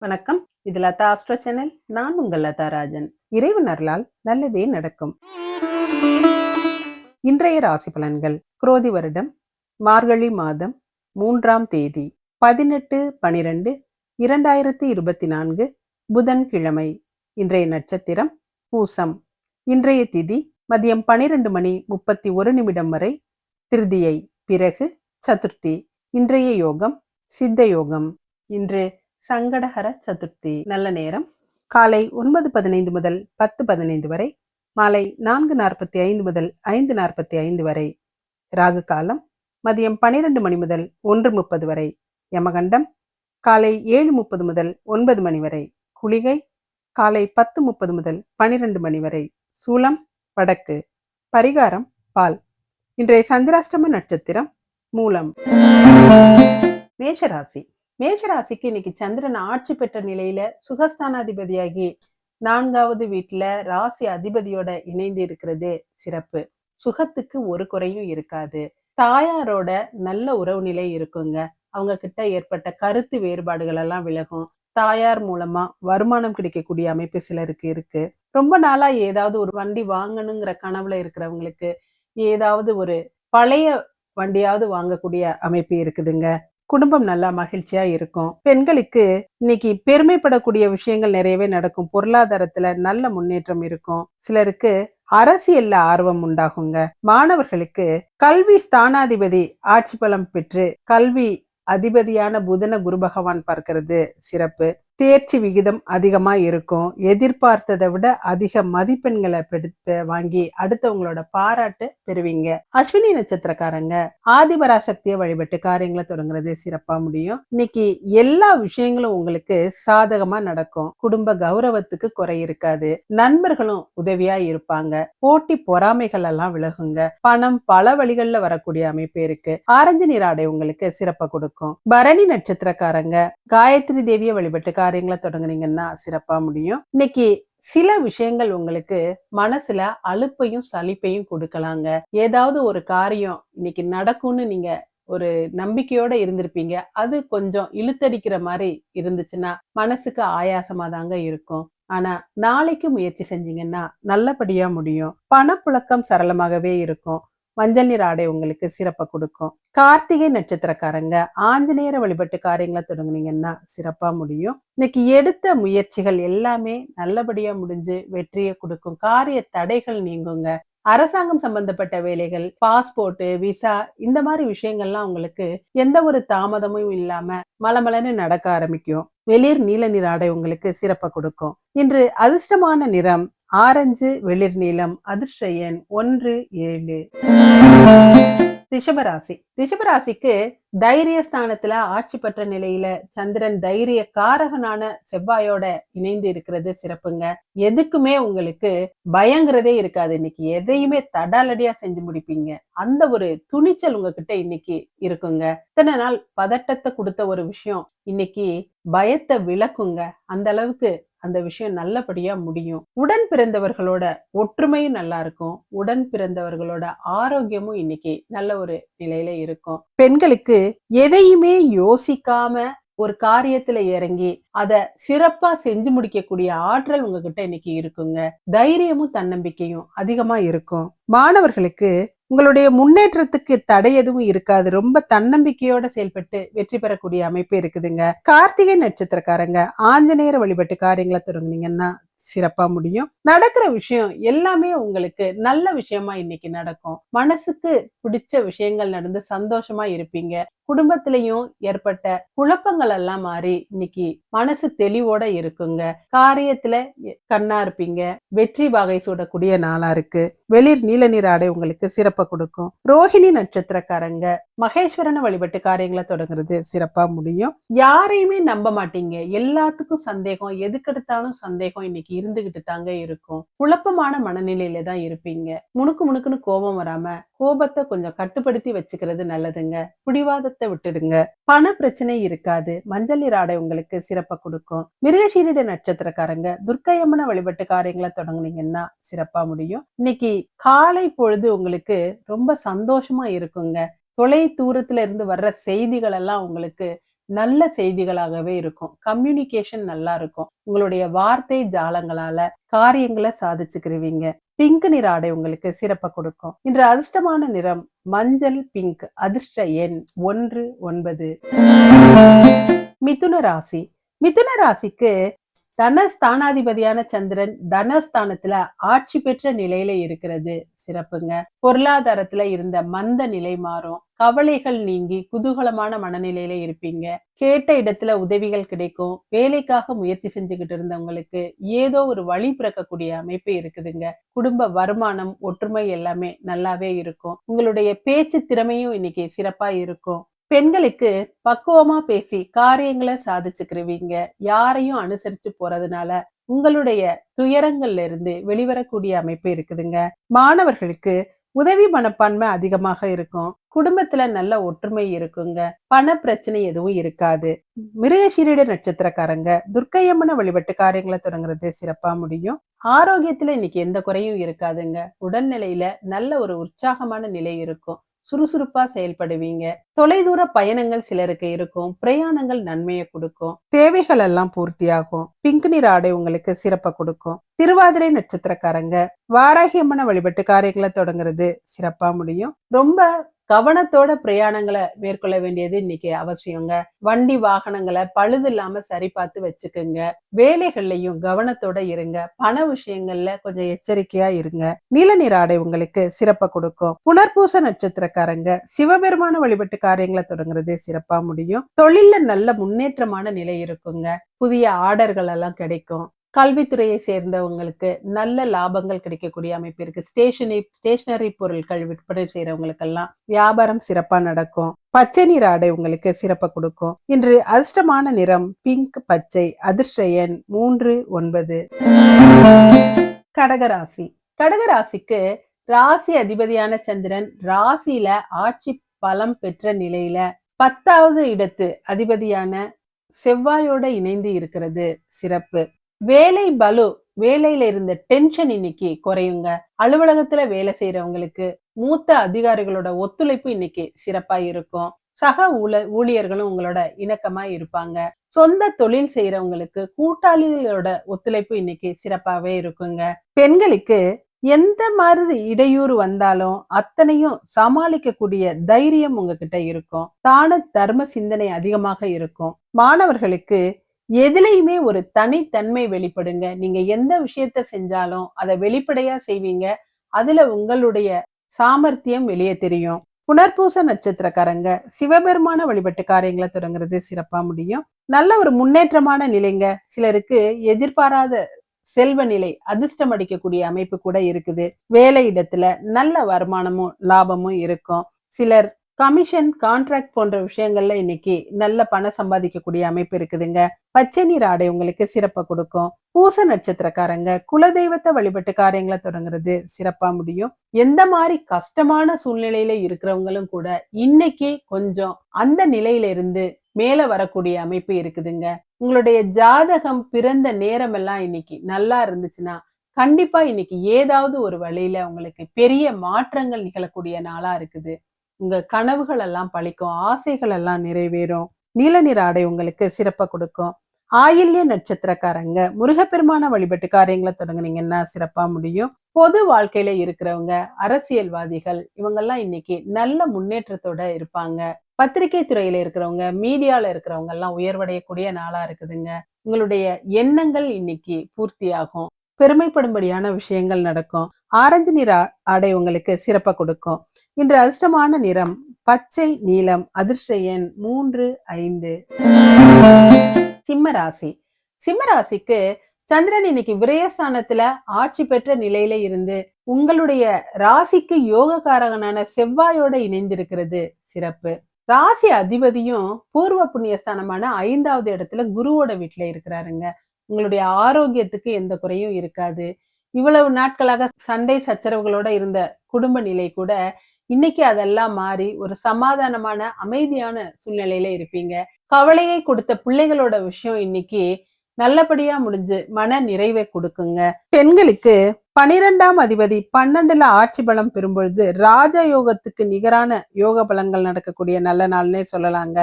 வணக்கம். இது Latha astro channel. நான் உங்கள் லதா ராஜன். இறைவன் அருளால் நல்லதே நடக்கும். இன்றைய ராசி பலன்கள். குரோதி வருடம் மார்கழி மாதம் மூன்றாம் தேதி பதினெட்டு பனிரெண்டு இரண்டாயிரத்தி இருபத்தி நான்கு புதன்கிழமை. இன்றைய நட்சத்திரம் பூசம். இன்றைய திதி மதியம் பனிரெண்டு மணி முப்பத்தி ஒரு நிமிடம் வரை திருதியை. பிறகு சதுர்த்தி. இன்றைய யோகம் சித்த யோகம். இன்று சங்கடஹர சதுர்த்தி. நல்ல நேரம். காலை ஒன்பது பதினைந்து முதல் பத்து பதினைந்து வரை மாலை நான்கு நாற்பத்தி ஐந்து முதல் ஐந்து நாற்பத்தி ஐந்து வரை ராகு காலம் மதியம் பனிரெண்டு மணி முதல் ஒன்று முப்பது வரை யமகண்டம் காலை ஏழு முப்பது முதல் ஒன்பது மணி வரை குளிகை காலை பத்து முப்பது முதல் பனிரெண்டு மணி வரை சூலம் வடக்கு பரிகாரம் பால். இன்றைய சந்திராஷ்டம நட்சத்திரம் மூலம். மேஷராசி. மேஷராசிக்கு இன்னைக்கு சந்திரன் ஆட்சி பெற்ற நிலையில சுகஸ்தானாதிபதியாகி நான்காவது வீட்டுல ராசி அதிபதியோட இணைந்து இருக்கிறது சிறப்பு. சுகத்துக்கு ஒரு குறையும் இருக்காது. தாயாரோட நல்ல உறவு நிலை இருக்குங்க. அவங்க கிட்ட ஏற்பட்ட கருத்து வேறுபாடுகள் எல்லாம் விலகும். தாயார் மூலமா வருமானம் கிடைக்கக்கூடிய அமைப்பு சிலருக்கு இருக்கு. ரொம்ப நாளா ஏதாவது ஒரு வண்டி வாங்கணுங்கிற கனவுல இருக்கிறவங்களுக்கு ஏதாவது ஒரு பழைய வண்டியாவது வாங்கக்கூடிய அமைப்பு இருக்குதுங்க. குடும்பம் நல்லா மகிழ்ச்சியா இருக்கும். பெண்களுக்கு இன்னைக்கு பெருமைப்படக்கூடிய விஷயங்கள் நிறையவே நடக்கும். பொருளாதாரத்துல நல்ல முன்னேற்றம் இருக்கும். சிலருக்கு அரசியல்ல ஆர்வம் உண்டாகுங்க. மாணவர்களுக்கு கல்வி ஸ்தானாதிபதி ஆட்சி பலம் பெற்று கல்வி அதிபதியான புதன குரு பகவான் பார்க்கிறது சிறப்பு. தேர்ச்சி விகிதம் அதிகமா இருக்கும். எதிர்பார்த்ததை விட அதிக மதிப்பெண்களை பெடுத்து வாங்கி அடுத்தவங்களோட பாராட்டு பெறுவீங்க. அஸ்வினி நட்சத்திரக்காரங்க ஆதிபராசக்தியை வழிபட்டு காரியங்களை தொடங்குறது சிறப்பா முடியும். இன்னைக்கு எல்லா விஷயங்களும் உங்களுக்கு சாதகமா நடக்கும். குடும்ப கௌரவத்துக்கு குறை இருக்காது. நண்பர்களும் உதவியா இருப்பாங்க. போட்டி பொறாமைகள் எல்லாம் விலகுங்க. பணம் பல வழிகள்ல வரக்கூடிய அமைப்பு இருக்கு. ஆரஞ்சு நீராடை உங்களுக்கு சிறப்பை கொடுக்கும். பரணி நட்சத்திரக்காரங்க காயத்ரி தேவியை வழிபட்டு காரியங்களை தொடங்குனீங்கன்னா சிறப்பா முடியும். இன்னைக்கு சில விஷயங்கள் உங்களுக்கு மனசுல அலுப்பையும் சலிப்பையும் கொடுக்கலாங்க. ஏதாவது ஒரு காரியம் இன்னைக்கு நடக்கும்னு நீங்க ஒரு நம்பிக்கையோட இருந்திருப்பீங்க. அது கொஞ்சம் இழுத்தடிக்கிற மாதிரி இருந்துச்சுன்னா மனசுக்கு ஆயாசமா தாங்க இருக்கும். ஆனா நாளைக்கு முயற்சி செஞ்சீங்கன்னா நல்லபடியா முடியும். பணப்புழக்கம் சரளமாகவே இருக்கும். மஞ்சள் நீர் ஆடை உங்களுக்கு சிறப்பை கொடுக்கும். கார்த்திகை நட்சத்திரக்காரங்க ஆஞ்சநேயரை வழிபட்டு காரியங்களை தொடங்குனீங்கன்னா சிறப்பா முடியும். இன்னைக்கு எடுத்த முயற்சிகள் எல்லாமே நல்லபடியா முடிஞ்சு வெற்றியை கொடுக்கும். காரிய தடைகள் நீங்குங்க. அரசாங்கம் சம்பந்தப்பட்ட வேலைகள் பாஸ்போர்ட் விசா இந்த மாதிரி விஷயங்கள்லாம் உங்களுக்கு எந்த ஒரு தாமதமும் இல்லாம மலமலன்னு நடக்க ஆரம்பிக்கும். வெளிர் நீல நிற ஆடை உங்களுக்கு சிறப்பை கொடுக்கும். இன்று அதிர்ஷ்டமான நிறம் ஆரஞ்சு வெளிர் நீளம் அதிர்ஷ்ட எண் ஒன்று ஏழு. ரிஷபராசி. ரிஷபராசிக்கு தைரியஸ்தானத்துல ஆட்சி பெற்ற நிலையில சந்திரன் தைரிய காரகனான செவ்வாயோட இணைந்து இருக்கிறது சிறப்புங்க. எதுக்குமே உங்களுக்கு பயங்கிறதே இருக்காது. இன்னைக்கு எதையுமே தடாலடியா செஞ்சு முடிப்பீங்க. அந்த ஒரு துணிச்சல் உங்ககிட்ட இன்னைக்கு இருக்குங்க. இத்தனை நாள் பதட்டத்தை கொடுத்த ஒரு விஷயம் இன்னைக்கு பயத்தை விளக்குங்க. அந்த அளவுக்கு அந்த விஷயம் நல்லபடியா முடியும். உடன் பிறந்தவர்களோட ஒற்றுமையும் நல்லா இருக்கும். உடன் பிறந்தவர்களோட ஆரோக்கியமும் இன்னைக்கு நல்ல ஒரு நிலையில இருக்கும். பெண்களுக்கு எதையுமே யோசிக்காம ஒரு காரியத்துல இறங்கி அத சிறப்பா செஞ்சு முடிக்கக்கூடிய ஆற்றல் உங்ககிட்ட இன்னைக்கு இருக்குங்க. தைரியமும் தன்னம்பிக்கையும் அதிகமா இருக்கும். மாணவர்களுக்கு உங்களுடைய முன்னேற்றத்துக்கு தடை எதுவும் இருக்காது. ரொம்ப தன்னம்பிக்கையோட செயல்பட்டு வெற்றி பெறக்கூடிய அமைப்பு இருக்குதுங்க. கார்த்திகை நட்சத்திரக்காரங்க ஆஞ்சநேயர் வழிபட்டு காரியங்களை தொடங்குனீங்கன்னா சிறப்பா முடியும். நடக்கிற விஷயம் எல்லாமே உங்களுக்கு நல்ல விஷயமா இன்னைக்கு நடக்கும். மனசுக்கு பிடிச்ச விஷயங்கள் நடந்து சந்தோஷமா இருப்பீங்க. குடும்பத்திலையும் ஏற்பட்ட குழப்பங்கள் எல்லாம் மாறி இன்னைக்கு மனசு தெளிவோட இருக்குங்க. காரியத்துல கண்ணா இருப்பீங்க. வெற்றி வகை சூடக்கூடிய நாளா இருக்கு. வெளிர் நீல நீர் ஆடை உங்களுக்கு சிறப்பை கொடுக்கும். ரோஹிணி நட்சத்திரக்காரங்க மகேஸ்வரனை வழிபட்டு காரியங்களை தொடங்குறது சிறப்பா முடியும். யாரையுமே நம்ப மாட்டீங்க. எல்லாத்துக்கும் சந்தேகம் எதுக்கெடுத்தாலும் சந்தேகம் இன்னைக்கு இருந்துகிட்டு தாங்க இருக்கும். குழப்பமான மனநிலையில தான் இருப்பீங்க. முணுக்கு முணுக்குன்னு கோபம் வராம கோபத்தை கொஞ்சம் கட்டுப்படுத்தி வச்சுக்கிறது நல்லதுங்க. பிடிவாதத்தை விட்டுடுங்க. பண பிரச்சனை இருக்காது. மஞ்சள் நீர் ஆடை உங்களுக்கு சிறப்பை கொடுக்கும். மிருகசீரிட நட்சத்திரக்காரங்க துர்க்கையம்மன வழிபட்டு காரியங்களை தொடங்குனீங்கன்னா சிறப்பா முடியும். இன்னைக்கு காலை பொழுது உங்களுக்கு ரொம்ப சந்தோஷமா இருக்குங்க. தொலை தூரத்துல இருந்து வர்ற செய்திகள் எல்லாம் உங்களுக்கு நல்ல செய்திகளாகவே இருக்கும். கம்யூனிகேஷன் நல்லா இருக்கும் உங்களுடைய வார்த்தை ஜாலங்களால காரியங்களை சாதிச்சுக்கிருவீங்க. பிங்க் நிற ஆடை உங்களுக்கு சிறப்பை கொடுக்கும். இன்று அதிர்ஷ்டமான நிறம் மஞ்சள் பிங்க் அதிர்ஷ்ட எண் ஒன்று ஒன்பது. மிதுன ராசி. மிதுன ராசிக்கு தனஸ்தானாதிபதியான சந்திரன் தனஸ்தானத்துல ஆட்சி பெற்ற நிலையில இருக்கிறது. சிறப்புங்க. பொருளாதாரத்துல இருந்த மந்த நிலை மாறும். கவலைகள் நீங்கி குதூகலமான மனநிலையில இருப்பீங்க. கேட்ட இடத்துல உதவிகள் கிடைக்கும். வேலைக்காக முயற்சி செஞ்சுக்கிட்டு இருந்தவங்களுக்கு ஏதோ ஒரு வழி பிறக்கக்கூடிய அமைப்பு இருக்குதுங்க. குடும்ப வருமானம் ஒற்றுமை எல்லாமே நல்லாவே இருக்கும். உங்களுடைய பேச்சு திறமையும் இன்னைக்கு சிறப்பா இருக்கும். பெண்களுக்கு பக்குவமா பேசி காரியங்களை சாதிச்சுக்கிருவீங்க. யாரையும் அனுசரிச்சு போறதுனால உங்களுடைய துயரங்கள்ல இருந்து வெளிவரக்கூடிய அமைப்பு இருக்குதுங்க. மாணவர்களுக்கு உதவி மனப்பான்மை அதிகமாக இருக்கும். குடும்பத்துல நல்ல ஒற்றுமை இருக்குங்க. பண பிரச்சனை எதுவும் இருக்காது. மிருகசீரிட நட்சத்திரக்காரங்க துர்க்கையம்மன வழிபட்டு காரியங்களை தொடங்குறது சிறப்பா முடியும். ஆரோக்கியத்துல இன்னைக்கு எந்த குறையும் இருக்காதுங்க. உடல்நிலையில நல்ல ஒரு உற்சாகமான நிலை இருக்கும். சுறுசுறுப்பா செயல்படுவீங்க. தொலைதூர பயணங்கள் சிலருக்கு இருக்கும். பிரயாணங்கள் நன்மையை கொடுக்கும். தேவைகள் எல்லாம் பூர்த்தியாகும். பிங்க் நிற ஆடை உங்களுக்கு சிறப்பை கொடுக்கும். திருவாதிரை நட்சத்திரக்காரங்க வாராகி அம்மனை வழிபட்டு காரியங்களை தொடங்குறது சிறப்பா முடியும். ரொம்ப கவனத்தோட பிரயாணங்களை மேற்கொள்ள வேண்டியது இன்னைக்கு அவசியங்க. வண்டி வாகனங்களை பழுது இல்லாம சரி பார்த்து வச்சுக்கோங்க. வேலைகள்லையும் கவனத்தோட இருங்க. பண விஷயங்கள்ல கொஞ்சம் எச்சரிக்கையா இருங்க. நீல நிற ஆடை உங்களுக்கு சிறப்பை கொடுக்கும். புனர்பூச நட்சத்திரக்காரங்க சிவபெருமான வழிபட்டு காரியங்களை தொடங்குறது சிறப்பா முடியும். தொழில்ல நல்ல முன்னேற்றமான நிலை இருக்குங்க. புதிய ஆர்டர்கள் எல்லாம் கிடைக்கும். கல்வித்துறையை சேர்ந்தவங்களுக்கு நல்ல லாபங்கள் கிடைக்கக்கூடிய அமைப்பு இருக்கு. ஸ்டேஷனரி ஸ்டேஷனரி பொருட்கள் விற்பனை செய்யறவங்களுக்கெல்லாம் வியாபாரம் சிறப்பா நடக்கும். பச்சை நிற ஆடை உங்களுக்கு சிறப்பை கொடுக்கும். இன்று அதிர்ஷ்டமான நிறம் பிங்க் பச்சை அதிர்ஷ்ட எண் மூன்று ஒன்பது. கடகராசி. கடகராசிக்கு ராசி அதிபதியான சந்திரன் ராசியில ஆட்சி பலம் பெற்ற நிலையில பத்தாவது இடத்து அதிபதியான செவ்வாயோட இணைந்து இருக்கிறது. சிறப்பு. வேலை பலு வேலையில இருந்த டென்ஷன் இன்னைக்கு குறையுங்க. அலுவலகத்துல வேலை செய்யறவங்களுக்கு மூத்த அதிகாரிகளோட ஒத்துழைப்பு இன்னைக்கு சிறப்பா இருக்கும். சக ஊழ ஊழியர்களும் உங்களோட இணக்கமா இருப்பாங்க. சொந்த தொழில் செய்யறவங்களுக்கு கூட்டாளிகளோட ஒத்துழைப்பு இன்னைக்கு சிறப்பாவே இருக்குங்க. பெண்களுக்கு எந்த மாதிரி இடையூறு வந்தாலும் அத்தனையும் சமாளிக்கக்கூடிய தைரியம் உங்ககிட்ட இருக்கும். தான தர்ம சிந்தனை அதிகமாக இருக்கும். மாணவர்களுக்கு எதுலையுமே ஒரு தனித்தன்மை வெளிப்படுங்க. நீங்க எந்த விஷயத்த செஞ்சாலும் அதை வெளிப்படையா செய்வீங்க. அதுல உங்களுடைய சாமர்த்தியம் வெளியே தெரியும். புனர்பூச நட்சத்திரக்காரங்க சிவபெருமான வழிபட்டு காரியங்களை தொடங்குறது சிறப்பா முடியும். நல்ல ஒரு முன்னேற்றமான நிலைங்க. சிலருக்கு எதிர்பாராத செல்வ நிலை அதிர்ஷ்டம் அடிக்கக்கூடிய அமைப்பு கூட இருக்குது. வேலை இடத்துல நல்ல வருமானமும் லாபமும் இருக்கும். சிலர் கமிஷன் கான்ட்ராக்ட் போன்ற விஷயங்கள்ல இன்னைக்கு நல்ல பணம் சம்பாதிக்கக்கூடிய அமைப்பு இருக்குதுங்க. பச்சை நீர் ஆடை உங்களுக்கு சிறப்பை கொடுக்கும். பூச நட்சத்திரக்காரங்க குலதெய்வத்தை வழிபட்டு காரியங்களை தொடங்குறது சிறப்பா முடியும். எந்த மாதிரி கஷ்டமான சூழ்நிலையில இருக்கிறவங்களும் கூட இன்னைக்கு கொஞ்சம் அந்த நிலையில இருந்து மேல வரக்கூடிய அமைப்பு இருக்குதுங்க. உங்களுடைய ஜாதகம் பிறந்த நேரம் எல்லாம் இன்னைக்கு நல்லா இருந்துச்சுன்னா கண்டிப்பா இன்னைக்கு ஏதாவது ஒரு வழியில உங்களுக்கு பெரிய மாற்றங்கள் நிகழக்கூடிய நாளா இருக்குது. உங்க கனவுகள் எல்லாம் பழிக்கும் ஆசைகள் எல்லாம் நிறைவேறும். நீல நிற ஆடை உங்களுக்கு சிறப்பை கொடுக்கும். ஆயில்ய நட்சத்திரக்காரங்க முருகப்பெருமான வழிபட்டு காரியங்களை தொடங்குனீங்கன்னா சிறப்பா முடியும். பொது வாழ்க்கையில இருக்கிறவங்க அரசியல்வாதிகள் இவங்கெல்லாம் இன்னைக்கு நல்ல முன்னேற்றத்தோட இருப்பாங்க. பத்திரிகை துறையில இருக்கிறவங்க மீடியால இருக்கிறவங்க எல்லாம் உயர்வடையக்கூடிய நாளா இருக்குதுங்க. உங்களுடைய எண்ணங்கள் இன்னைக்கு பூர்த்தியாகும். பெருமைப்படும்படியான விஷயங்கள் நடக்கும். ஆரஞ்சு நிற ஆடை உங்களுக்கு சிறப்பை கொடுக்கும். இன்று அதிர்ஷ்டமான நிறம் பச்சை நீலம் அதிர்ஷ்ட எண் மூன்று ஐந்து. சிம்மராசி. சிம்மராசிக்கு சந்திரன் இன்னைக்கு விரயஸ்தானத்துல ஆட்சி பெற்ற நிலையில இருந்து உங்களுடைய ராசிக்கு யோகக்காரகனான செவ்வாயோட இணைந்திருக்கிறது. சிறப்பு. ராசி அதிபதியும் பூர்வ புண்ணியஸ்தானமான ஐந்தாவது இடத்துல குருவோட வீட்டுல இருக்கிறாருங்க. உங்களுடைய ஆரோக்கியத்துக்கு எந்த குறையும் இருக்காது. இவ்வளவு நாட்களாக சண்டை சச்சரவுகளோட இருந்த குடும்ப நிலை கூட இன்னைக்கு அதெல்லாம் மாறி ஒரு சமாதானமான அமைதியான சூழ்நிலையில இருப்பீங்க. கவலையை கொடுத்த பிள்ளைகளோட விஷயம் இன்னைக்கு நல்லபடியா முடிஞ்சு மன நிறைவை கொடுக்குங்க. பெண்களுக்கு பனிரெண்டாம் அதிபதி பன்னெண்டுல ஆட்சி பலம் பெறும்பொழுது ராஜ யோகத்துக்கு நிகரான யோக பலன்கள் நடக்கக்கூடிய நல்ல நாள்னே சொல்லலாங்க.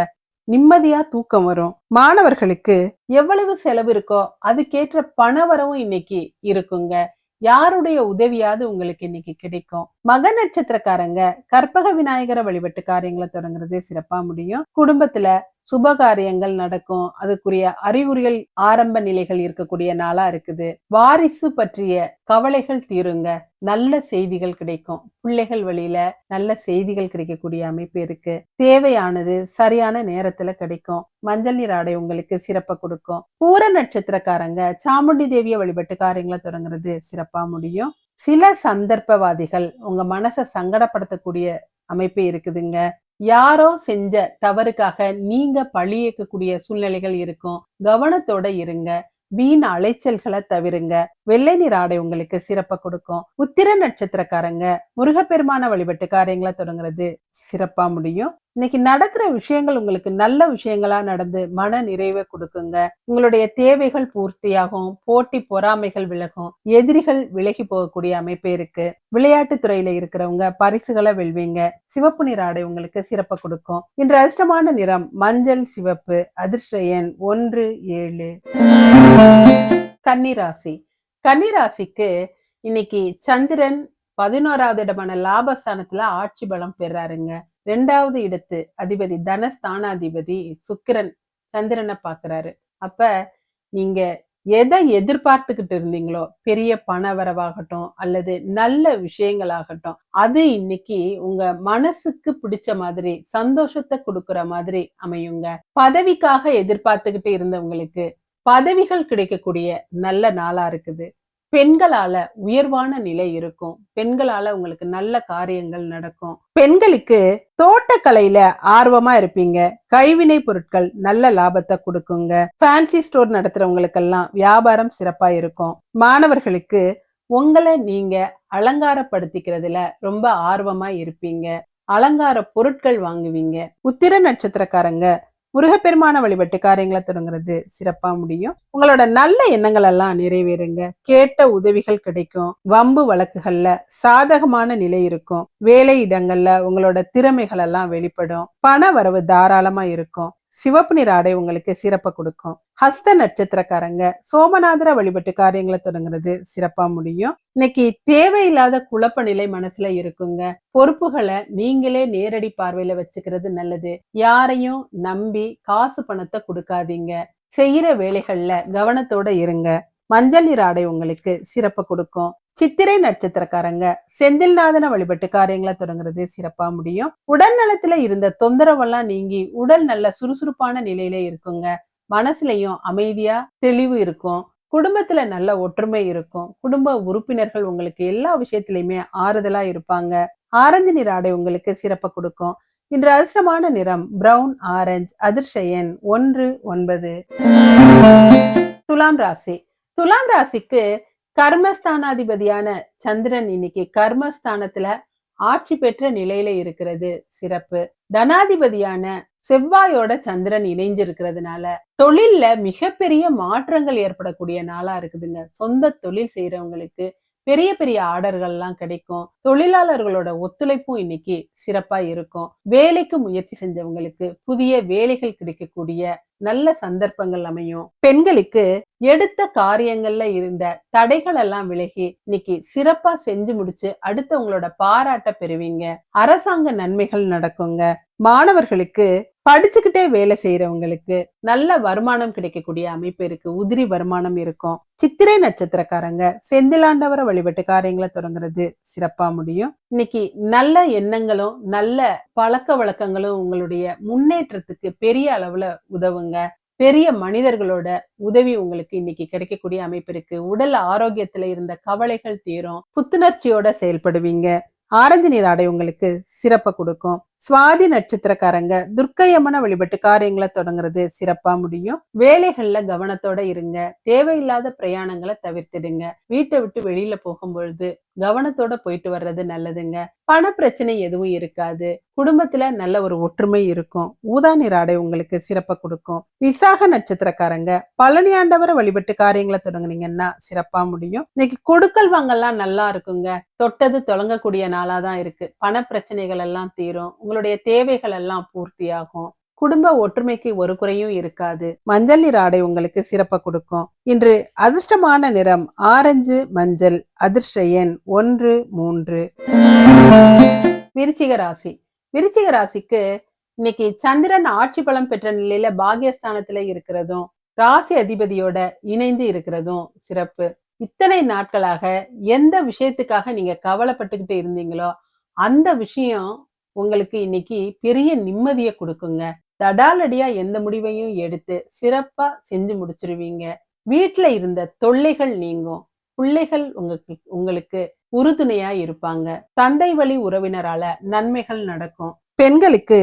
நிம்மதியா தூக்கம் வரும். மாணவர்களுக்கு எவ்வளவு செலவு இருக்கோ அதுக்கேற்ற பண வரவும் இன்னைக்கு இருக்குங்க. யாருடைய உதவியாவது உங்களுக்கு இன்னைக்கு கிடைக்கும். மக நட்சத்திரக்காரங்க கற்பக விநாயகரை வழிபட்டு காரியங்களை தொடங்குறது சிறப்பா முடியும். குடும்பத்துல சுப காரியங்கள் நடக்கும். அதுக்குரிய அறிகுறிகள் ஆரம்ப நிலைகள் இருக்கக்கூடிய நாளா இருக்குது. வாரிசு பற்றிய கவலைகள் தீருங்க. நல்ல செய்திகள் கிடைக்கும். பிள்ளைகள் வழியில நல்ல செய்திகள் கிடைக்கக்கூடிய அமைப்பு இருக்கு. தேவையானது சரியான நேரத்துல கிடைக்கும். மஞ்சள் நீர் ஆடை உங்களுக்கு சிறப்பை கொடுக்கும். பூர நட்சத்திரக்காரங்க சாமுண்டி தேவியை வழிபட்டு காரியங்களை தொடங்குறது சிறப்பா முடியும். சில சந்தர்ப்பவாதிகள் உங்க மனசை சங்கடப்படுத்தக்கூடிய அமைப்பு இருக்குதுங்க. யாரோ செஞ்ச தவறுக்காக நீங்க பழியேற்கக்கூடிய சூழ்நிலைகள் இருக்கும். கவனத்தோட இருங்க. வீண் அலைச்சல்களை தவிருங்க. வெள்ளை நீர் ஆடை உங்களுக்கு சிறப்பை கொடுக்கும். உத்திர நட்சத்திரக்காரங்க முருகப்பெருமான வழிபட்டு காரியங்களை தொடங்குறது சிறப்பா முடியும். இன்னைக்கு நடக்கிற விஷயங்கள் உங்களுக்கு நல்ல விஷயங்களா நடந்து மன நிறைவை கொடுக்குங்க. உங்களுடைய தேவைகள் பூர்த்தியாகும் போட்டி பொறாமைகள் விலகும் எதிரிகள் விலகி போகக்கூடிய அமைப்பு இருக்கு. விளையாட்டு துறையில இருக்கிறவங்க பரிசுகளை வெல்வீங்க. சிவப்பு நிற ஆடை உங்களுக்கு சிறப்பை கொடுக்கும். இன்று அதிர்ஷ்டமான நிறம் மஞ்சள் சிவப்பு அதிர்ஷ்ட எண் ஒன்று ஏழு. கன்னிராசி. கன்னிராசிக்கு இன்னைக்கு சந்திரன் பதினோராவது இடமான லாபஸ்தானத்துல ஆட்சி பலம் பெறாருங்க. ரெண்டாவது இடத்து அதிபதி தனஸ்தானாதிபதி சுக்கிரன் சந்திரனை பாக்குறாரு அப்ப நீங்க எதை எதிர்பார்த்துக்கிட்டு இருந்தீங்களோ பெரிய பண வரவாகட்டும் அல்லது நல்ல விஷயங்களாகட்டும் அது இன்னைக்கு உங்க மனசுக்கு பிடிச்ச மாதிரி சந்தோஷத்தை கொடுக்கிற மாதிரி அமையுங்க. பதவிக்காக எதிர்பார்த்துக்கிட்டு இருந்தவங்களுக்கு பதவிகள் கிடைக்கக்கூடிய நல்ல நாளா இருக்குது. பெண்களால உயர்வான நிலை இருக்கும். பெண்களால உங்களுக்கு நல்ல காரியங்கள் நடக்கும். பெண்களுக்கு தோட்டக்கலையில ஆர்வமா இருப்பீங்க. கைவினை பொருட்கள் நல்ல லாபத்தை கொடுக்குங்க. ஃபேன்சி ஸ்டோர் நடத்துறவங்களுக்கெல்லாம் வியாபாரம் சிறப்பா இருக்கும். மாணவர்களுக்கு உங்களை நீங்க அலங்காரப்படுத்திக்கிறதுல ரொம்ப ஆர்வமா இருப்பீங்க. அலங்கார பொருட்கள் வாங்குவீங்க. உத்திர நட்சத்திரக்காரங்க முருகப்பெருமான வழிபட்டு காரியங்களை தொடங்குறது சிறப்பா முடியும். உங்களோட நல்ல எண்ணங்கள் எல்லாம் நிறைவேறுங்க. கேட்ட உதவிகள் கிடைக்கும். வம்பு வழக்குகள்ல சாதகமான நிலை இருக்கும். வேலை இடங்கள்ல உங்களோட திறமைகள் எல்லாம் வெளிப்படும். பண வரவு தாராளமா இருக்கும். சிவப்பு நிற ஆடை உங்களுக்கு சிறப்பை கொடுக்கும். ஹஸ்த நட்சத்திரக்காரங்க சோமநாதர வழிபட்டு காரியங்களை தொடங்குறது சிறப்பா முடியும். இன்னைக்கு தேவையில்லாத குழப்ப நிலை மனசுல இருக்குங்க. பொறுப்புகளை நீங்களே நேரடி பார்வையில வச்சுக்கிறது நல்லது. யாரையும் நம்பி காசு பணத்தை கொடுக்காதீங்க. செய்யற வேலைகள்ல கவனத்தோட இருங்க. மஞ்சள் நீர் ஆடை உங்களுக்கு சிறப்பு கொடுக்கும். சித்திரை நட்சத்திரக்காரங்க செந்தில்நாதனை வழிபட்டு காரியங்களை தொடங்குறது சிறப்பா முடியும். உடல் நலத்துல இருந்த தொந்தரவெல்லாம் நீங்கி உடல் நல்ல சுறுசுறுப்பான நிலையில இருக்குங்க. மனசுலயும் அமைதியா தெளிவு இருக்கும். குடும்பத்துல நல்ல ஒற்றுமை இருக்கும். குடும்ப உறுப்பினர்கள் உங்களுக்கு எல்லா விஷயத்திலயுமே ஆறுதலா இருப்பாங்க. ஆரஞ்சு நிற ஆடை உங்களுக்கு சிறப்பை கொடுக்கும். இன்று அதிர்ஷ்டமான நிறம் பிரவுன் ஆரஞ்சு அதிர்ஷயன் ஒன்று ஒன்பது. துலாம் ராசி. துலாம் ராசிக்கு கர்மஸ்தானாதிபதியான சந்திரன் இன்னைக்கு கர்மஸ்தானத்துல ஆட்சி பெற்ற நிலையில இருக்கிறது. சிறப்பு. தனாதிபதியான செவ்வாயோட சந்திரன் இணைஞ்சிருக்கிறதுனால தொழில்ல மிகப்பெரிய மாற்றங்கள் ஏற்படக்கூடிய நாளா இருக்குதுங்க. சொந்த தொழில் செய்யறவங்களுக்கு பெரிய பெரிய ஆர்டர்கள்லாம் கிடைக்கும். தொழிலாளர்களோட ஒத்துழைப்பும் இன்னைக்கு சிறப்பா இருக்கும். வேலைக்கு முயற்சி செஞ்சவங்களுக்கு புதிய வேலைகள் கிடைக்கக்கூடிய நல்ல சந்தர்ப்பங்கள் அமையும். பெண்களுக்கு எடுத்த காரியங்கள்ல இருந்த தடைகள் எல்லாம் விலகி இன்னைக்கு சிறப்பா செஞ்சு முடிச்சு அடுத்தவங்களோட பாராட்ட பெறுவீங்க. அரசாங்க நன்மைகள் நடக்குங்க. மாணவர்களுக்கு படிச்சுக்கிட்டே வேலை செய்யறவங்களுக்கு நல்ல வருமானம் கிடைக்கக்கூடிய அமைப்பு இருக்கு. உதிரி வருமானம் இருக்கும். சித்திரை நட்சத்திரக்காரங்க செந்திலாண்டவரை வழிபட்டு காரியங்களை தொடங்குறது சிறப்பா முடியும். இன்னைக்கு நல்ல எண்ணங்களும் நல்ல பழக்க வழக்கங்களும் உங்களுடைய முன்னேற்றத்துக்கு பெரிய அளவுல உதவுங்க. பெரிய மனிதர்களோட உதவி உங்களுக்கு இன்னைக்கு கிடைக்கக்கூடிய அமைப்பு இருக்கு. உடல் ஆரோக்கியத்துல இருந்த கவலைகள் தீரும். புத்துணர்ச்சியோட செயல்படுவீங்க. ஆரஞ்சு நீர் ஆடை உங்களுக்கு சிறப்பை கொடுக்கும். சுவாதி நட்சத்திரக்காரங்க துர்க்கையம்மனை வழிபட்டு காரியங்களை தொடங்குறது சிறப்பா முடியும். வேலைகள்ல கவனத்தோட இருங்க. தேவையில்லாத பிரயாணங்களை தவிர்த்துடுங்க. வீட்டை விட்டு வெளியில போகும்பொழுது கவனத்தோட போயிட்டு வர்றது நல்லதுங்க. பண பிரச்சனை எதுவும் இருக்காது. குடும்பத்துல நல்ல ஒரு ஒற்றுமை இருக்கும். ஊதா நீர் ஆடை உங்களுக்கு சிறப்பை கொடுக்கும். விசாக நட்சத்திரக்காரங்க பழனி ஆண்டவரை வழிபட்டு காரியங்களை தொடங்குனீங்கன்னா சிறப்பா முடியும். இன்னைக்கு கொடுக்கல் வாங்கல்லாம் நல்லா இருக்குங்க. தொட்டது தொடங்கக்கூடிய நாளா தான் இருக்கு. பண பிரச்சனைகள் எல்லாம் தீரும். உங்களுடைய தேவைகள் எல்லாம் பூர்த்தியாகும். குடும்ப ஒற்றுமைக்கு ஒரு குறையும் இருக்காது. மஞ்சள் நீர் ஆடை உங்களுக்கு சிறப்ப கொடுக்கும். இன்று அதிர்ஷ்டமான நிறம் ஆரஞ்சு மஞ்சள் அதிர்ஷ்ட எண் ஒன்று மூன்று. விருச்சிக ராசி. விருச்சிக ராசிக்கு இன்னைக்கு சந்திரன் ஆட்சி பலம் பெற்ற நிலையில பாகியஸ்தானத்துல இருக்கிறதும் ராசி அதிபதியோட இணைந்து இருக்கிறதும் சிறப்பு. இத்தனை நாட்களாக எந்த விஷயத்துக்காக நீங்க கவலைப்பட்டுக்கிட்டு இருந்தீங்களோ அந்த விஷயம் உங்களுக்கு இன்னைக்கு பெரிய நிம்மதியை கொடுக்குங்க. தடாலடியா எந்த முடிவையும் எடுத்து சிறப்பா செஞ்சு முடிச்சிருவீங்க. வீட்டுல இருந்த தொல்லைகள் நீங்கும். பிள்ளைகள் உங்களுக்கு உங்களுக்கு உறுதுணையா இருப்பாங்க. தந்தை வழி உறவினரால நன்மைகள் நடக்கும். பெண்களுக்கு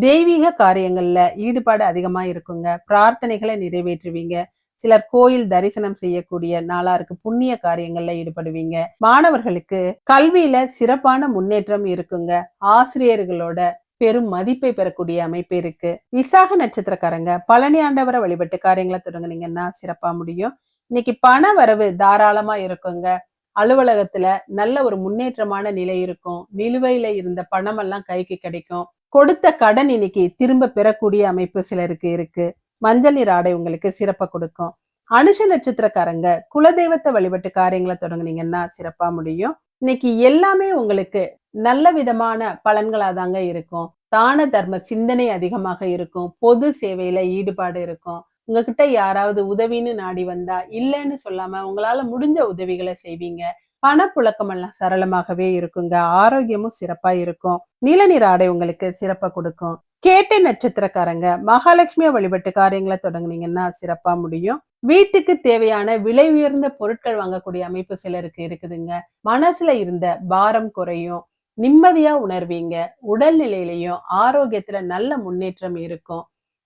தெய்வீக காரியங்கள்ல ஈடுபாடு அதிகமா இருக்குங்க. பிரார்த்தனைகளை நிறைவேற்றுவீங்க. சிலர் கோயில் தரிசனம் செய்யக்கூடிய நாளா இருக்கு புண்ணிய காரியங்கள்ல ஈடுபடுவீங்க. மாணவர்களுக்கு கல்வியில சிறப்பான முன்னேற்றம் இருக்குங்க. ஆசிரியர்களோட பெரும் மதிப்பை பெறக்கூடிய அமைப்பு இருக்கு. விசாக நட்சத்திரக்காரங்க பழனி ஆண்டவரை வழிபட்டு காரியங்களை தொடங்குனீங்கன்னா சிறப்பா முடியும். இன்னைக்கு பண வரவு தாராளமா இருக்குங்க. அலுவலகத்துல நல்ல ஒரு முன்னேற்றமான நிலை இருக்கும். நிலுவையில இருந்த பணம் எல்லாம் கைக்கு கிடைக்கும். கொடுத்த கடன் இன்னைக்கு திரும்ப பெறக்கூடிய அமைப்பு சிலருக்கு இருக்கு. மஞ்சள் நீர் ஆடை உங்களுக்கு சிறப்பா கொடுக்கும். அனுஷ நட்சத்திரக்காரங்க குலதெய்வத்தை வழிபட்டு காரியங்களை தொடங்குனீங்கன்னா சிறப்பா முடியும். இன்னைக்கு எல்லாமே உங்களுக்கு நல்ல விதமான பலன்களா தாங்க இருக்கும். தான தர்ம சிந்தனை அதிகமாக இருக்கும். பொது சேவையில ஈடுபாடு இருக்கும். உங்ககிட்ட யாராவது உதவின்னு நாடி வந்தா இல்லைன்னு சொல்லாம உங்களால முடிஞ்ச உதவிகளை செய்வீங்க. பணப்புழக்கம் எல்லாம் சரளமாகவே இருக்குங்க. ஆரோக்கியமும் சிறப்பா இருக்கும். நீல நீர் ஆடை உங்களுக்கு சிறப்பா கொடுக்கும். கேட்டை நட்சத்திரக்காரங்க மகாலட்சுமியை வழிபட்டு காரியங்களை தொடங்குனீங்கன்னா சிறப்பா முடியும். வீட்டுக்கு தேவையான விலை உயர்ந்த பொருட்கள் வாங்கக்கூடிய அமைப்பு சிலருக்கு இருக்குதுங்க. மனசுல இருந்த பாரம் குறையும். நிம்மதியா உணர்வீங்க. உடல்நிலையிலையும் ஆரோக்கியத்துல நல்ல முன்னேற்றம் இருக்கும்.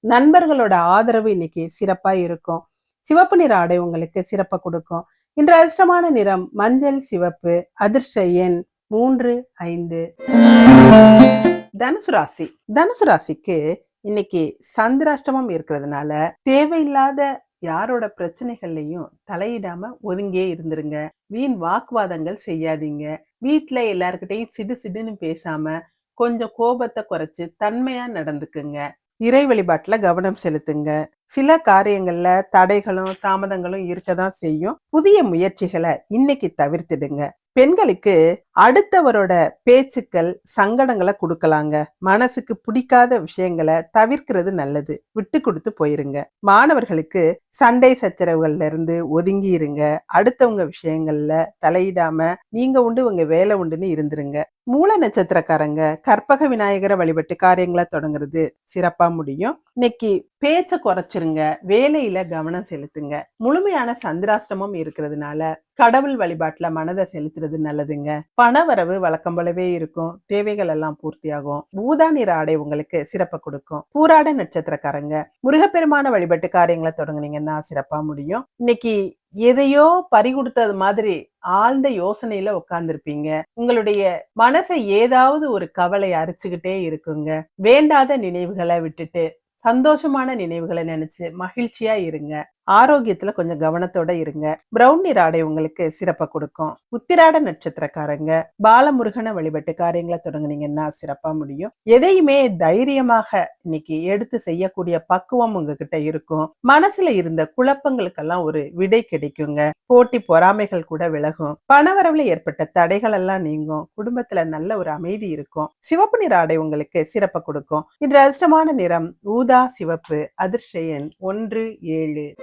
நண்பர்களோட ஆதரவு இன்னைக்கு சிறப்பா இருக்கும். சிவப்பு நிற ஆடை உங்களுக்கு சிறப்பா கொடுக்கும். இன்று அதிர்ஷ்டமான நிறம் மஞ்சள் சிவப்பு அதிர்ஷ்ட எண் மூன்று ஐந்து. தனுசு ராசி. தனுசு ராசிக்கு இன்னைக்கு சந்திராஷ்டமம் இருக்கிறதுனால தேவையில்லாத யாரோட பிரச்சனைகள்லையும் தலையிடாம ஒதுங்கியே இருந்துருங்க. வீண் வாக்குவாதங்கள் செய்யாதீங்க. வீட்டுல எல்லாருக்கிட்டையும் சிடு சிடுன்னு பேசாம கொஞ்சம் கோபத்தை குறைச்சு தன்மையா நடந்துக்குங்க. இறை வழிபாட்டுல கவனம் செலுத்துங்க. சில காரியங்கள்ல தடைகளும் தாமதங்களும் இருக்கதான் செய்யும். புதிய முயற்சிகளை இன்னைக்கு தவிர்த்திடுங்க. பெண்களுக்கு அடுத்தவரோட பேச்சுக்கள் சங்கடங்களை கொடுக்கலாங்க. மனசுக்கு பிடிக்காத விஷயங்களை தவிர்க்கிறது நல்லது. விட்டு கொடுத்து போயிருங்க. மாணவர்களுக்கு சண்டை சச்சரவுகள்ல இருந்து ஒதுங்கி இருங்க. அடுத்தவங்க விஷயங்கள்ல தலையிடாம நீங்க உண்டு உங்க வேலை உண்டுன்னு இருந்துருங்க. மூல நட்சத்திரக்காரங்க கற்பக விநாயகரை வழிபட்டு காரியங்களை தொடங்குறது சிறப்பா முடியும். இன்னைக்கு பேச்ச குறைச்சிருங்க வேலையில கவனம் செலுத்துங்க. முழுமையான சந்திராஷ்டமம் இருக்கிறதுனால கடவுள் வழிபாட்டுல மனதை செலுத்துறது நல்லதுங்க. பணவரவு வழக்கம் போலவே இருக்கும். தேவைகள் எல்லாம் பூர்த்தியாகும். பூதா நிற ஆடை உங்களுக்கு சிறப்பை கொடுக்கும். பூராட நட்சத்திரக்காரங்க முருகப்பெருமான வழிபட்டு காரியங்களை தொடங்குனீங்கன்னா சிறப்பா முடியும். இன்னைக்கு எதையோ பறி கொடுத்தது மாதிரி ஆழ்ந்த யோசனையில உட்கார்ந்துருப்பீங்க உங்களுடைய மனசை ஏதாவது ஒரு கவலை அரிச்சுக்கிட்டே இருக்குங்க. வேண்டாத நினைவுகளை விட்டுட்டு சந்தோஷமான நினைவுகளை நினைச்சு மகிழ்ச்சியா இருங்க. ஆரோக்கியத்துல கொஞ்சம் கவனத்தோட இருங்க. பிரவுன் நீர் ஆடை உங்களுக்கு சிறப்பை கொடுக்கும். உத்திராட நட்சத்திரக்காரங்க பாலமுருகனை வழிபட்டு காரியங்களை தொடங்குனீங்கன்னா சிறப்பா முடியும். எதையுமே தைரியமாக இன்னைக்கு எடுத்து செய்யக்கூடிய பக்குவம் உங்ககிட்ட இருக்கும். மனசுல இருந்த குழப்பங்களுக்கெல்லாம் ஒரு விடை கிடைக்குங்க. போட்டி பொறாமைகள் கூட விலகும். பணவரவுல ஏற்பட்ட தடைகள் எல்லாம் நீங்கும். குடும்பத்துல நல்ல ஒரு அமைதி இருக்கும். சிவப்பு நிற ஆடை உங்களுக்கு சிறப்பை கொடுக்கும். இன்று அதிர்ஷ்டமான நிறம் ஊதா சிவப்பு. அதிர்ஷ்ட எண் ஒன்று ஏழு.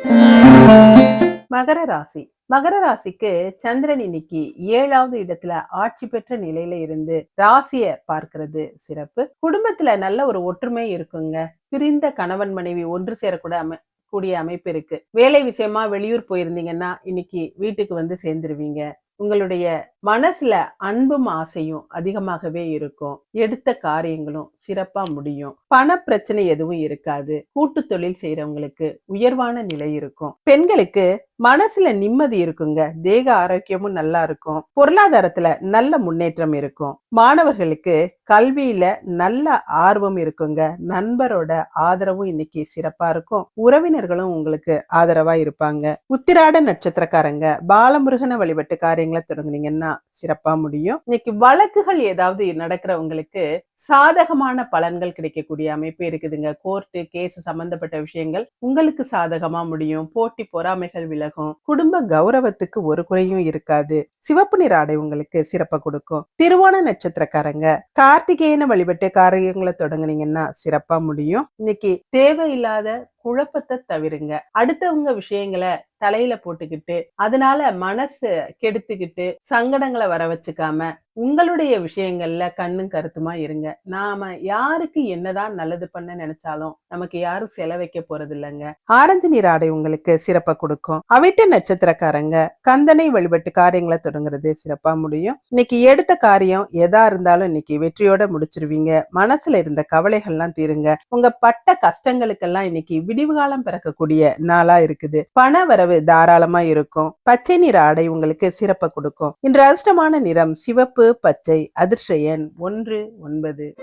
மகர ராசி. மகர ராசிக்கு சந்திரன் இன்னைக்கு ஏழாவது இடத்துல ஆட்சி பெற்ற நிலையில இருந்து ராசிய பார்க்கிறது சிறப்பு. குடும்பத்துல நல்ல ஒரு ஒற்றுமை இருக்குங்க. பிரிந்த கணவன் மனைவி ஒன்று சேரக்கூட அமை கூடிய அமைப்பு இருக்கு. வேலை விஷயமா வெளியூர் போயிருந்தீங்கன்னா இன்னைக்கு வீட்டுக்கு வந்து சேர்ந்துருவீங்க. உங்களுடைய மனசுல அன்பும் ஆசையும் அதிகமாகவே இருக்கும். எடுத்த காரியங்களும் சிறப்பா முடியும். பண பிரச்சனை எதுவும் இருக்காது. கூட்டு தொழில் செய்யறவங்களுக்கு உயர்வான நிலை இருக்கும். பெண்களுக்கு மனசுல நிம்மதி இருக்குங்க. தேக ஆரோக்கியமும் நல்லா இருக்கும். பொருளாதாரத்துல நல்ல முன்னேற்றம் இருக்கும். மாணவர்களுக்கு கல்வியில நல்ல ஆர்வம் இருக்குங்க. நண்பரோட ஆதரவும் இன்னைக்கு சிறப்பா இருக்கும். உறவினர்களும் உங்களுக்கு ஆதரவா இருப்பாங்க. உத்திராட நட்சத்திரக்காரங்க பாலமுருகனை வழிபட்டு காரியங்கள் காரியங்களை தொடங்குனீங்கன்னா சிறப்பா முடியும். இன்னைக்கு வழக்குகள் ஏதாவது நடக்கிறவங்களுக்கு சாதகமான பலன்கள் கிடைக்கக்கூடிய அமைப்பு இருக்குதுங்க. கோர்ட்டு கேஸ் சம்பந்தப்பட்ட விஷயங்கள் உங்களுக்கு சாதகமா முடியும். போட்டி பொறாமைகள் விலகும். குடும்ப கௌரவத்துக்கு ஒரு குறையும் இருக்காது. சிவப்பு நிற ஆடை உங்களுக்கு சிறப்பை கொடுக்கும். திருவோண நட்சத்திரக்காரங்க கார்த்திகேயனை வழிபட்டு காரியங்களை தொடங்குனீங்கன்னா சிறப்பா முடியும். இன்னைக்கு தேவையில்லாத குழப்பத்தை தவிருங்க. அடுத்தவங்க விஷயங்களை தலையில போட்டுக்கிட்டு அதனால மனசு கெடுத்துக்கிட்டு சங்கடங்களை வர வச்சுக்காம உங்களுடைய விஷயங்கள்ல கண்ணும் கருத்துமா இருங்க. நாம யாருக்கு என்னதான் நல்லது பண்ண நினைச்சாலும் நமக்கு யாரும் செலவைக்க போறது இல்லைங்க. ஆரஞ்சு நீர் ஆடை உங்களுக்கு சிறப்பை கொடுக்கும். அவிட்ட நட்சத்திரக்காரங்க கந்தனை வழிபட்டு காரியங்களை தொடங்குறது சிறப்பா முடியும். இன்னைக்கு எடுத்த காரியம் எதா இருந்தாலும் இன்னைக்கு வெற்றியோட முடிச்சிருவீங்க. மனசுல இருந்த கவலைகள்லாம் தீருங்க. உங்க பட்ட கஷ்டங்களுக்கெல்லாம் இன்னைக்கு விடிவு காலம் பிறக்கக்கூடிய நாளா இருக்குது. பண வரவு தாராளமா இருக்கும். பச்சை நிற ஆடை உங்களுக்கு சிறப்பை கொடுக்கும். இன்று அதிர்ஷ்டமான நிறம் சிவப்பு பச்சை அதிர்ஷயன் ஒன்று ஒன்பது.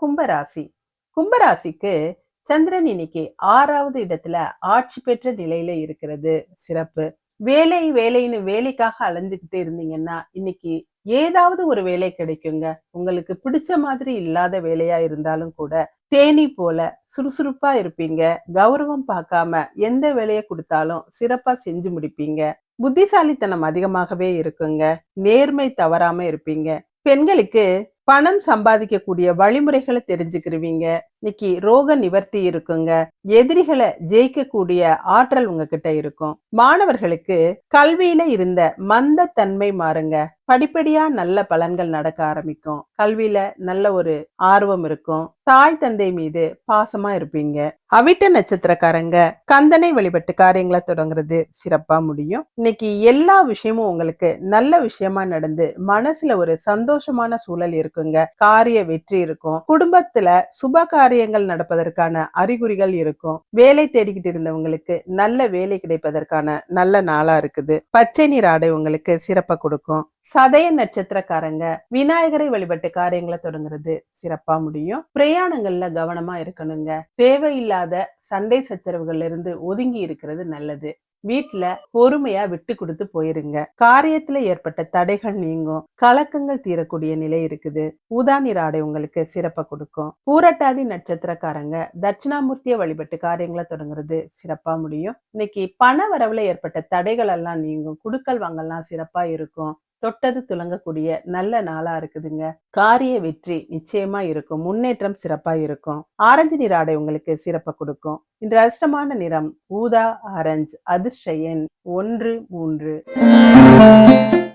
கும்பராசி. கும்பராசிக்கு சந்திரன் இன்னைக்கு ஆறாவது இடத்துல ஆட்சி பெற்ற நிலையில இருக்கிறது. சிறப்பு. வேலை வேலைன்னு வேலைக்காக அலைஞ்சுக்கிட்டு இருந்தீங்கன்னா இன்னைக்கு ஏதாவது ஒரு வேலை கிடைக்குங்க. உங்களுக்கு பிடிச்ச மாதிரி இல்லாத வேலையா இருந்தாலும் கூட தேனி போல சுறுசுறுப்பா இருப்பீங்க. கௌரவம் பார்க்காம எந்த வேலையை கொடுத்தாலும் சிறப்பா செஞ்சு முடிப்பீங்க. புத்திசாலித்தனம் அதிகமாகவே இருக்குங்க. நேர்மை தவறாம இருப்பீங்க. பெண்களுக்கு பணம் சம்பாதிக்கக்கூடிய வழிமுறைகளை தெரிஞ்சுக்கிருவீங்க. இன்னைக்கு ரோக நிவர்த்தி இருக்குங்க. எதிரிகளை ஜெயிக்கக்கூடிய ஆற்றல் உங்ககிட்ட இருக்கும். மாணவர்களுக்கு கல்வியில இருந்த மந்த தன்மை மாறுங்க. படிப்படியா நல்ல பலன்கள் நடக்க ஆரம்பிக்கும். கல்வியில நல்ல ஒரு ஆர்வம் இருக்கும். தாய் தந்தை மீது பாசமா இருப்பீங்க. அவிட்ட நட்சத்திரக்காரங்க கந்தனை வழிபட்டு காரியங்களை தொடங்குறது சிறப்பா முடியும். இன்னைக்கு எல்லா விஷயமும் உங்களுக்கு நல்ல விஷயமா நடந்து மனசுல ஒரு சந்தோஷமான சூழல் இருக்குங்க. காரிய வெற்றி இருக்கும். குடும்பத்துல சுப காரியங்கள் நடப்பதற்கான அறிகுறிகள் இருக்கும். வேலை தேடிக்கிட்டு இருந்தவங்களுக்கு நல்ல வேலை கிடைப்பதற்கான நல்ல நாளா இருக்குது. பச்சை நீர் ஆடை உங்களுக்கு சிறப்பை கொடுக்கும். சதய நட்சத்திரக்காரங்க விநாயகரை வழிபட்டு காரியங்களை தொடங்குறது சிறப்பா முடியும். பிரயாணங்கள்ல கவனமா இருக்கணுங்க. தேவையில்லாத சண்டை சச்சரவுகள்ல இருந்து ஒதுங்கி இருக்கிறது நல்லது. வீட்டுல பொறுமையா விட்டு கொடுத்து போயிருங்க. காரியத்துல ஏற்பட்ட தடைகள் நீங்கும். கலக்கங்கள் தீரக்கூடிய நிலை இருக்குது. உதாநீர் ஆடை உங்களுக்கு சிறப்பை கொடுக்கும். பூரட்டாதி நட்சத்திரக்காரங்க தட்சிணாமூர்த்திய வழிபட்டு காரியங்களை தொடங்குறது சிறப்பா முடியும். இன்னைக்கு பண வரவுல ஏற்பட்ட தடைகள் எல்லாம் நீங்கும். குடுக்கல் வாங்கல்லாம் சிறப்பா இருக்கும். தொட்டது துலங்கக்கூடிய நல்ல நாளா இருக்குதுங்க. காரிய வெற்றி நிச்சயமா இருக்கும். முன்னேற்றம் சிறப்பா இருக்கும். ஆரஞ்சு நிற ஆடை உங்களுக்கு சிறப்பை கொடுக்கும். இன்று அதிர்ஷ்டமான நிறம் ஊதா ஆரஞ்சு அதிர்ஷ்ட எண் ஒன்று மூன்று.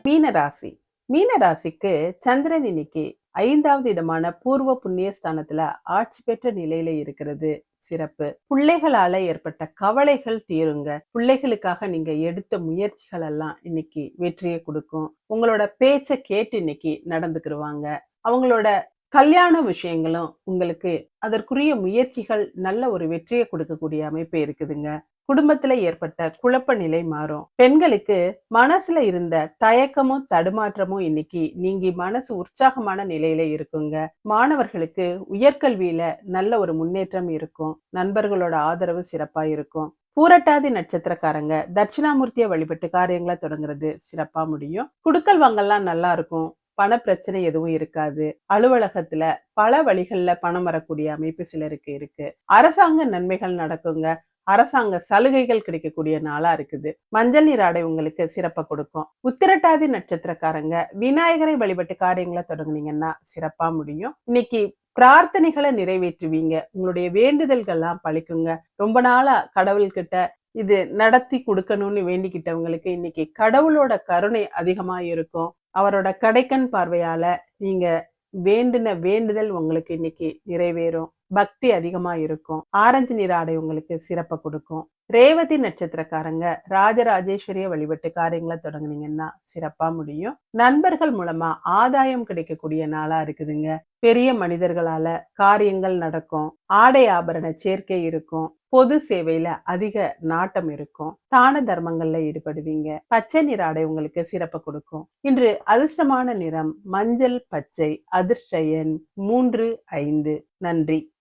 மீனராசி. மீனராசிக்கு சந்திரன் இன்னைக்கு ஐந்தாவது இடமான பூர்வ புண்ணிய ஸ்தானத்துல ஆட்சி பெற்ற நிலையில இருக்கிறது. சிறப்பு. பிள்ளைகளால ஏற்பட்ட கவலைகள் தீருங்க. பிள்ளைகளுக்காக நீங்க எடுத்த முயற்சிகள் எல்லாம் இன்னைக்கு வெற்றியை கொடுக்கும். உங்களோட பேச்ச கேட்டு இன்னைக்கு நடந்துக்கிருவாங்க. அவங்களோட கல்யாண விஷயங்களும் உங்களுக்கு அதற்குரிய முயற்சிகள் நல்ல ஒரு வெற்றியை கொடுக்கக்கூடிய அமைப்பு இருக்குதுங்க. குடும்பத்துல ஏற்பட்ட குழப்ப நிலை மாறும். பெண்களுக்கு மனசுல இருந்த தயக்கமும் தடுமாற்றமும் இன்னைக்கு நீங்கி மனசு உற்சாகமான நிலையில இருக்குங்க. மாணவர்களுக்கு உயர்கல்வியில நல்ல ஒரு முன்னேற்றம் இருக்கும். நண்பர்களோட ஆதரவு சிறப்பா இருக்கும். பூரட்டாதி நட்சத்திரக்காரங்க தட்சிணாமூர்த்திய வழிபட்டு காரியங்களை தொடங்குறது சிறப்பா முடியும். குடுக்கல் வாங்கல்லாம் நல்லா இருக்கும். பண பிரச்சனை எதுவும் இருக்காது. அலுவலகத்துல பல வழிகள்ல பணம் வரக்கூடிய அமைப்பு சிலருக்கு இருக்கு. அரசாங்க நன்மைகள் நடக்குங்க. அரசாங்க சலுகைகள் கிடைக்கக்கூடிய நாளா இருக்குது. மஞ்சள் நீர் ஆடை உங்களுக்கு சிறப்பை கொடுக்கும். உத்திரட்டாதி நட்சத்திரக்காரங்க விநாயகரை வழிபட்டு காரியங்களை தொடங்குனீங்கன்னா சிறப்பா முடியும். இன்னைக்கு பிரார்த்தனைகளை நிறைவேற்றுவீங்க. உங்களுடைய வேண்டுதல்கள்லாம் பழிக்குங்க. ரொம்ப நாளா கடவுள்கிட்ட இது நடத்தி கொடுக்கணும்னு வேண்டிக்கிட்டவங்களுக்கு இன்னைக்கு கடவுளோட கருணை அதிகமா இருக்கும். அவரோட கடைக்கண் பார்வையால நீங்க வேண்டின வேண்டுதல் உங்களுக்கு இன்னைக்கு நிறைவேறும். பக்தி அதிகமா இருக்கும். ஆரஞ்சு நிற ஆடை உங்களுக்கு சிறப்பை கொடுக்கும். ரேவதி நட்சத்திரக்காரங்க ராஜராஜேஸ்வரிய வழிபட்டு காரியங்களை தொடங்குனீங்கன்னா சிறப்பா முடியும். நண்பர்கள் மூலமா ஆதாயம் கிடைக்கக்கூடிய நாளா இருக்குதுங்க. பெரிய மனிதர்களால காரியங்கள் நடக்கும். ஆடை ஆபரண சேர்க்கை இருக்கும். பொது சேவையில அதிக நாட்டம் இருக்கும். தான தர்மங்கள்ல ஈடுபடுவீங்க. பச்சை நிற ஆடை உங்களுக்கு சிறப்பு கொடுக்கும். இன்று அதிர்ஷ்டமான நிறம் மஞ்சள் பச்சை அதிர்ஷ்ட எண் மூன்று ஐந்து. நன்றி.